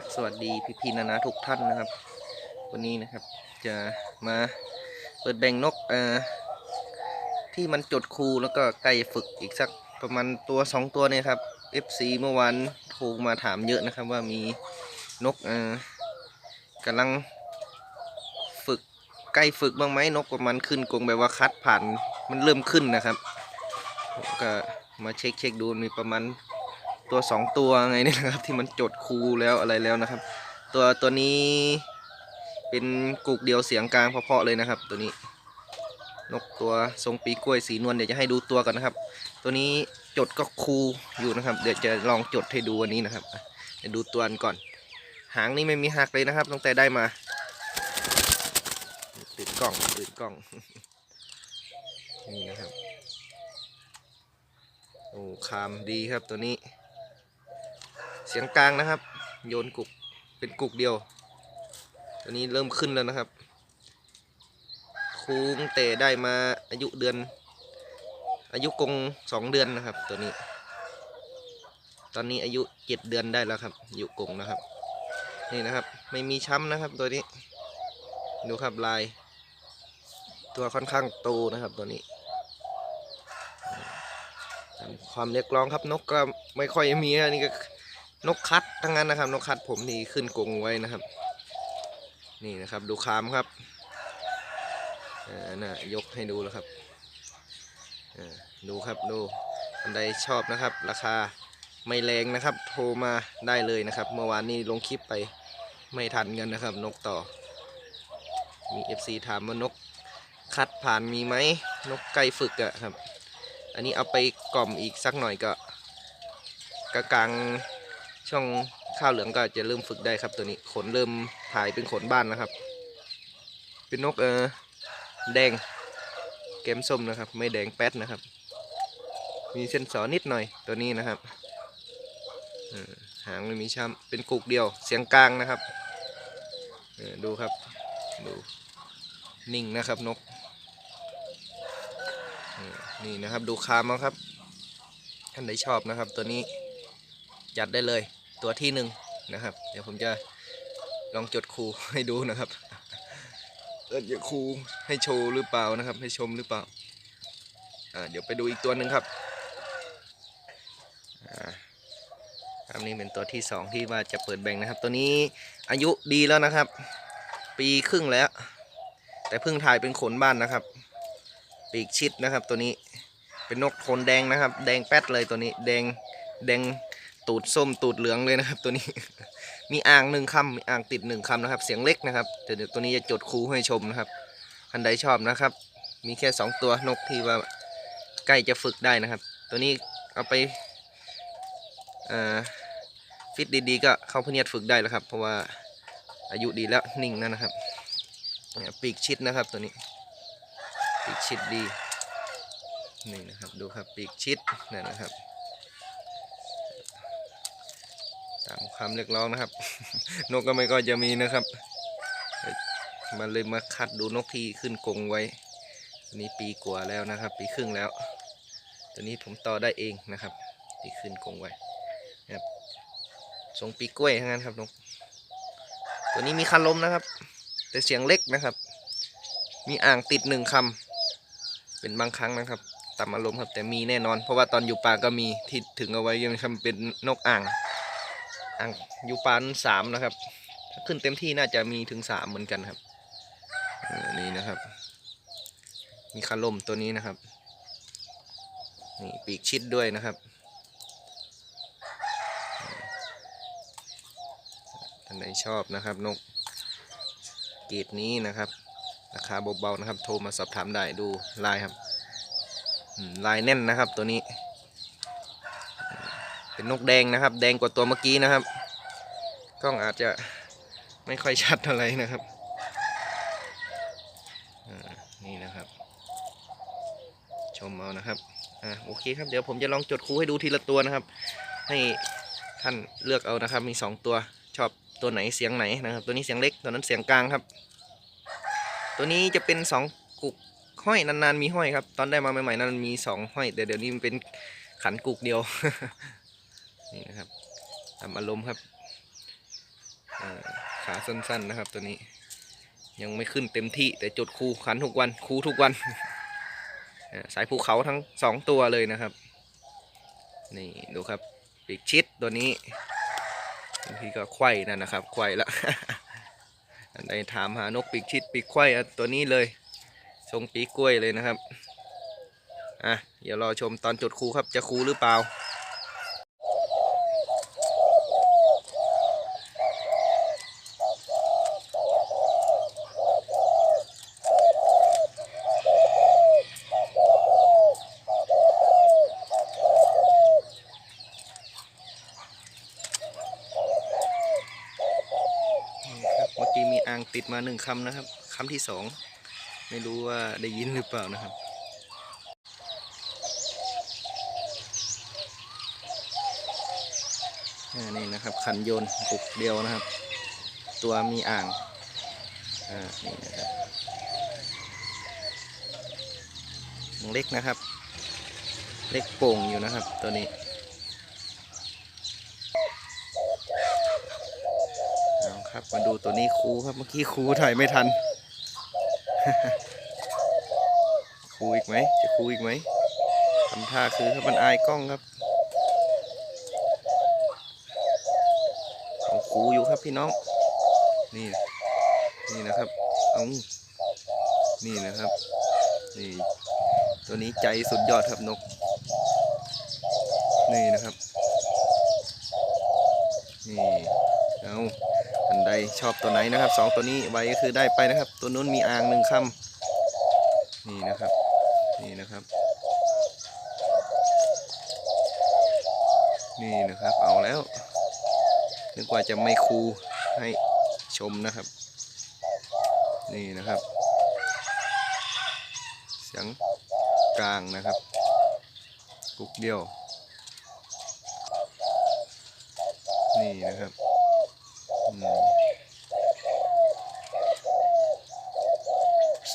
ครับ สวัสดีพี่พีนานาทุกท่านนะครับ วันนี้นะครับจะมาเปิดแบ่งนกเอ่อที่มันจดคูแล้วก็ใกล้ฝึกอีกสักประมาณตัวสองตัวเนี่ยครับ FC เมื่อวานโทรมาถามเยอะนะครับว่ามีนกเอ่อกำลังฝึกใกล้ฝึกบ้างไหมนกประมาณขึ้นกรงแบบว่าคัดผ่านมันเริ่มขึ้นนะครับก็มาเช็คเช็คดูมีประมาณ ตัวสองตัวไงนี่นะครับ ที่มันจดคูแล้วอะไรแล้วนะครับ ตัวตัวนี้เป็นกุกเดียวเสียงกลางเพาะๆเลยนะครับ ตัวนี้ นกตัวทรงปีกล้วยสีนวลเดี๋ยวจะให้ดูตัวกันนะครับ ตัวนี้จดก็คูอยู่นะครับ เดี๋ยวจะลองจดให้ดูวันนี้นะครับเดี๋ยวดูตัวกันก่อน หางนี่ไม่มีหักเลยนะครับตั้งแต่ได้มาตื่นกล้องตื่นกล้องนี่นะครับโอ้คามดีครับตัวนี้ เสียงกลางนะครับ โยนกุกเป็นกุกเดียว ตัวนี้เริ่มขึ้นแล้วนะครับคูงเตะได้มาอายุเดือน อายุกงสองเดือนนะครับ ตัวนี้ ตอนนี้อายุเจ็ดเดือนได้แล้วครับอายุกงนะครับ นี่นะครับ ไม่มีช้ำนะครับ ตัวนี้ ดูครับลาย ตัวค่อนข้างโตนะครับ ตัวนี้ความเรียกร้องครับนกก็ไม่ค่อยมีนะนี่ก็ นกคัดทั้งนั้นนะครับ นกคัดผมนี่ขึ้นกรงไว้นะครับ นี่นะครับดูคามครับอ่าน่ะยกให้ดูแล้วครับอ่าดูครับดูอันใดชอบนะครับ ราคาไม่แรงนะครับ โทรมาได้เลยนะครับ เมื่อวานนี้ลงคลิปไปไม่ทันกันนะครับ นกต่อ มี FC ถามว่านกคัดผ่านมีไหมนกไก่ฝึกอะครับ อันนี้เอาไปกล่อมอีกสักหน่อยก็กะกลาง ช่องข้าวเหลืองก็จะเริ่มฝึกได้ครับตัวนี้ขนเริ่มถ่ายเป็นขนบ้านแล้วครับ เป็นนกเออแดงแก้มส้มนะครับ ไม่แดงแป๊ดนะครับ มีเส้นสอนิดหน่อยตัวนี้นะครับหางไม่มีช้ำเป็นกุกเดียวเสียงกลางนะครับดูครับดูนิ่งนะครับนกนี่นะครับดูคามาครับท่านใดชอบนะครับ ตัวนี้จัดได้เลย ตัวที่หนึ่งนะครับ เดี๋ยวผมจะลองจดคูให้ดูนะครับเออจะคูให้โชว์หรือเปล่านะครับ ให้ชมหรือเปล่าอ่าเดี๋ยวไปดูอีกตัวหนึ่งครับอ่าครับนี่เป็นตัวที่สองที่ว่าจะเปิดแบ่งนะครับ ตัวนี้อายุดีแล้วนะครับ ปีครึ่งแล้ว แต่เพิ่งถ่ายเป็นขนบ้านนะครับ ปีกชิดนะครับ ตัวนี้เป็นนกขนแดงนะครับ แดงแป๊ดเลยตัวนี้ แดงแดง ตูดส้มตูดเหลืองเลยนะครับตัวนี้ มีอ่างหนึ่งคำมีอ่างติดหนึ่งคำนะครับ เสียงเล็กนะครับแต่เดี๋ยวตัวนี้จะจดคูให้ชมนะครับท่านใดชอบนะครับ มีแค่สองตัวนกที่ว่าใกล้จะฝึกได้นะครับ ตัวนี้เอาไปฟิตดีๆ ก็เข้าพเนียดฝึกได้แล้วครับ เพราะว่าอายุดีแล้วนิ่งแล้วนะครับปีกชิดนะครับตัวนี้ ปีกชิดดีนี่นะครับดูครับปีกชิดนี่นะครับ ตามคำเรียกร้องนะครับ นกก็ไม่ก็จะมีนะครับมาเลยมาคัดดูนกที่ขึ้นกรงไว้นี้ปีกว่าแล้วนะครับ ปีครึ่งแล้ว ตัวนี้ผมต่อได้เองนะครับที่ขึ้นกรงไว้นะครับทรงปีกล้วยทั้งนั้นครับนกตัวนี้มีคันลมนะครับ แต่เสียงเล็กนะครับ มีอ่างติดหนึ่งคำเป็นบางครั้งนะครับตามอารมณ์ครับแต่มีแน่นอน เพราะว่าตอนอยู่ป่าก็มีที่ถึงเอาไว้ยังทำเป็นนกอ่าง อ่างยู่ปานสามนะครับ ถ้าขึ้นเต็มที่น่าจะมีถึงสามเหมือนกันครับนี่นะครับ มีคาลมตัวนี้นะครับ นี่ปีกชิดด้วยนะครับท่านใดชอบนะครับนกเกรดนี้นะครับ ราคาเบาๆนะครับ โทรมาสอบถามได้ดูลายครับลายแน่นนะครับตัวนี้ เป็นนกแดงนะครับ แดงกว่าตัวเมื่อกี้นะครับ กล้องอาจจะไม่ค่อยชัดเท่าไหร่นะครับนี่นะครับ ชมเอานะครับอ่าโอเคครับเดี๋ยวผมจะลองจดคูให้ดูทีละตัวนะครับ ให้ท่านเลือกเอานะครับ มีสองตัวชอบตัวไหนเสียงไหนนะครับ ตัวนี้เสียงเล็กตัวนั้นเสียงกลางครับ ตัวนี้จะเป็นสองกุกห้อยนานๆมีห้อยครับ ตอนได้มาใหม่ๆนั้นมันมีสองห้อยแต่เดี๋ยวนี้มันเป็นขันกุกเดียว นี่นะครับตามอารมณ์ครับขาสั้นๆนะครับตัวนี้ ยังไม่ขึ้นเต็มที่แต่จุดคูขันทุกวันคูทุกวันสายภูเขาทั้งสองตัวเลยนะครับ นี่ดูครับปีกชิดตัวนี้บางทีก็ไขว้นั่นนะครับไขว้ละอันใดถามหานกปีกชิดปีกไขว้อะตัวนี้เลย ทรงปีกกล้วยเลยนะครับอะเดี๋ยวรอชมตอนจุดคูครับจะคูหรือเปล่า นี่ครับเมื่ อ่างติดมาหนึ่งคำนะครับคำที่สองไม่รู้ว่าได้ยินหรือเปล่านะครับนี่นะครับคันโยนปุกเดียวนะครับ ตัวมีอ่างอ่านี่นะครับเล็กนะครับ เล็กโป่งอยู่นะครับตัวนี้เอา ครับ มาดูตัวนี้ครูครับ เมื่อกี้ครูถ่ายไม่ทันครูอีกไหม จะครูอีกไหมทำท่าคือครับมันอายกล้องครับของครูอยู่ครับพี่น้อง นี่ นี่นะครับเอานี่นะครับ นี่ ตัวนี้ใจสุดยอดครับนก นี่นะครับ นี่ เอาอันใด ชอบตัวไหนนะครับสองตัวนี้ไว้ก็คือได้ไปนะครับ ตัวนู้นมีอ่างหนึ่งคำนี่นะครับ นี่นะครับ นี่นะครับเอาแล้วนึกว่าจะไม่คูให้ชมนะครับ นี่นะครับ เสียงกลางนะครับกุกเดียว นี่นะครับอืม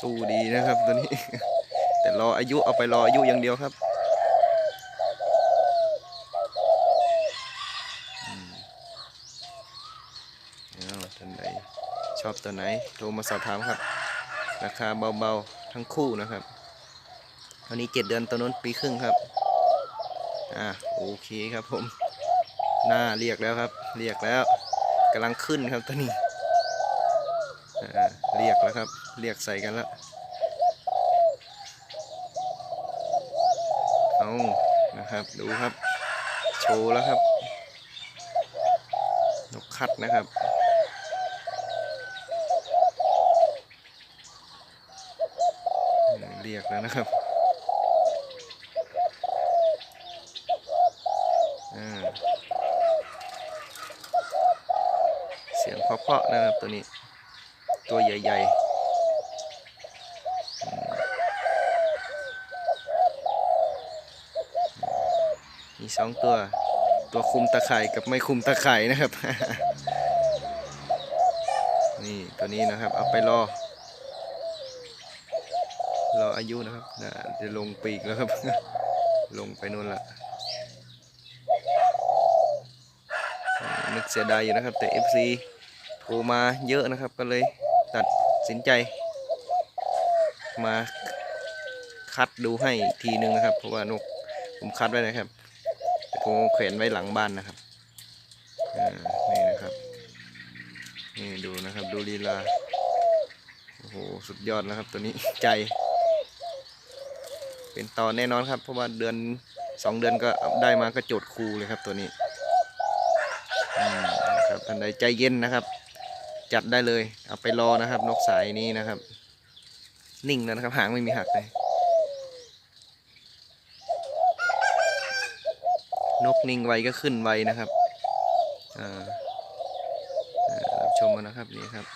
สู้ดีนะครับตัวนี้ แต่รออายุเอาไปรออายุอย่างเดียวครับอืมเอาท่านชอบตัวไหนโทรมาสอบถามครับ ราคาเบาๆทั้งคู่นะครับตอนนี้เจ็ดเดือนตัวนู้นปีครึ่งครับอ่าโอเคครับผม หน้าเรียกแล้วครับ เรียกแล้วกำลังขึ้นครับตัวนี้ เรียกแล้วครับ เรียกใส่กันแล้ว เอานะครับ ดูครับ โชว์แล้วครับ นกคัดนะครับเรียกแล้วนะครับเสียงเพาะๆนะครับตัวนี้ ตัวใหญ่ๆมีสองตัว ตัวคุมตะข่ายกับไม่คุมตะข่ายนะครับ นี่ตัวนี้นะครับ เอาไปรอ รออายุนะครับจะลงปีกแล้วครับ ลงไปนู่นละมนึกเสียดายอยู่นะครับ แต่ FC โทรมาเยอะนะครับก็เลย สินใจ มาคัดดูให้อีกทีนึงนะครับ เพราะว่านกผมคัดไว้นะครับผมแขวนไว้หลังบ้านนะครับนี่นะครับนี่ดูนะครับดูลีลาโอ้โหสุดยอดนะครับ ตัวนี้ใจ เป็นตอนแน่นอนครับ เพราะว่าเดือนสองเดือนก็ได้มาก็โจทย์ครูเลยครับตัวนี้อืมนะครับท่านใดใจเย็นนะครับ จัดได้เลย เอาไปรอนะครับ นกสายนี้นะครับ นิ่งแล้วนะครับ หางไม่มีหักเลยนกนิ่งไวก็ขึ้นไวนะครับอ่ารับชมกันนะครับนี่ครับ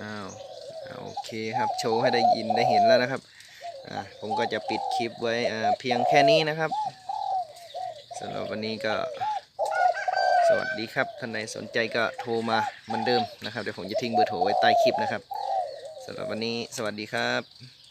อ้าวโอเคครับโชว์ให้ได้ยินได้เห็นแล้วนะครับอ่าผมก็จะปิดคลิปไว้เพียงแค่นี้นะครับำหรับวันนี้ก็สวัสดีครับท่านใดสนใจก็โทรมาเหมือนเดิมนะครับเดี๋ยวผมจะทิ้งเบอร์โทรไว้ใต้คลิปนะครับสำหรับวันนี้สวัสดีครับ